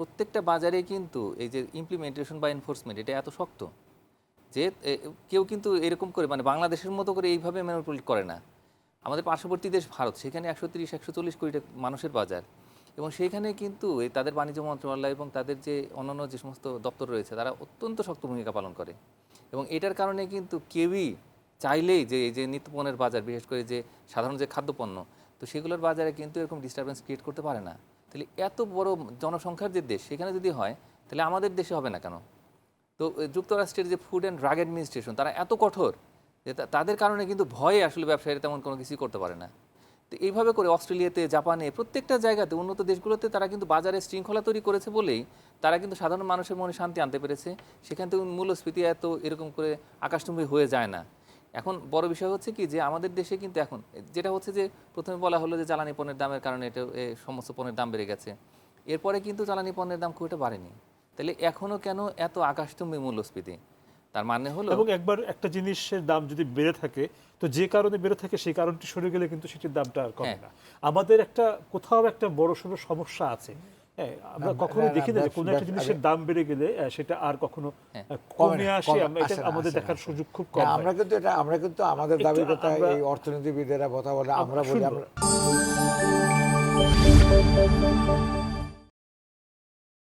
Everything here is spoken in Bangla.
প্রত্যেকটা বাজারে কিন্তু এই যে ইমপ্লিমেন্টেশন বা এনফোর্সমেন্ট এটা এত শক্ত যে কেউ কিন্তু এরকম করে মানে বাংলাদেশের মতো করে এইভাবে ম্যানুপুলেট করে না। আমাদের পার্শ্ববর্তী দেশ ভারত, সেখানে একশো তিরিশ, একশো চল্লিশ কোটি মানুষের বাজার। এবং সেইখানে কিন্তু এই তাদের বাণিজ্য মন্ত্রণালয় এবং তাদের যে অন্যান্য যে সমস্ত দপ্তর রয়েছে, তারা অত্যন্ত শক্ত ভূমিকা পালন করে। এবং এটার কারণে কিন্তু কেউই চাইলেই যে, এই যে নিত্যপণ্যের বাজার, বিশেষ করে যে সাধারণ যে খাদ্যপণ্য, তো সেগুলোর বাজারে কিন্তু এরকম ডিস্টারবেন্স ক্রিয়েট করতে পারে না। তাহলে এত বড় জনসংখ্যার যে দেশ, সেখানে যদি হয়, তাহলে আমাদের দেশে হবে না কেন? তো যুক্তরাষ্ট্রের যে ফুড অ্যান্ড ড্রাগ অ্যাডমিনিস্ট্রেশন তারা এত কঠোর যে তাদের কারণে কিন্তু ভয়ে আসলে ব্যবসায়ীরা তেমন কোনো কিছুই করতে পারে না। তো এইভাবে করে অস্ট্রেলিয়াতে, জাপানে, প্রত্যেকটা জায়গাতে উন্নত দেশগুলোতে তারা কিন্তু বাজারে শৃঙ্খলা তৈরি করেছে বলেই তারা কিন্তু সাধারণ মানুষের মনে শান্তি আনতে পেরেছে। সেখান থেকে মূল্যস্ফীতি এত এরকম করে আকাশচুম্বী হয়ে যায় না। এখন বড় বিষয় হচ্ছে কি যে আমাদের দেশে কিন্তু এখন যেটা হচ্ছে যে প্রথমে বলা হলো যে জ্বালানি পণ্যের দামের কারণে এটা এ, সমস্ত পণ্যের দাম বেড়ে গেছে। এরপরে কিন্তু জ্বালানি পণ্যের দাম খুব একটা বাড়েনি। তাহলে এখনও কেন এত আকাশচুম্বী মূল্যস্ফীতি? তার মানে হলো এবং একবার একটা জিনিসের দাম যদি বেড়ে থাকে তো যে কারণে বেড়ে থাকে সেই কারণটি সরে গেলে কিন্তু সেটির দামটা আর কমে হ্যাঁ। না। আমাদের একটা কোথাও একটা বড় সড়ো সমস্যা আছে। হ্যাঁ, আমরা হ্যাঁ, কখনো দেখি না কোনো একটা জিনিসের দাম বেড়ে গেলে সেটা আর কখনো হ্যাঁ, কমে আসে আমাদের দেখার সুযোগ খুব কম। আমরা কিন্তু এটা আমরা কিন্তু আমাদের দাবির কথা এই অর্থনীতিবিদেরা কথা বলে আমরা বলি আমরা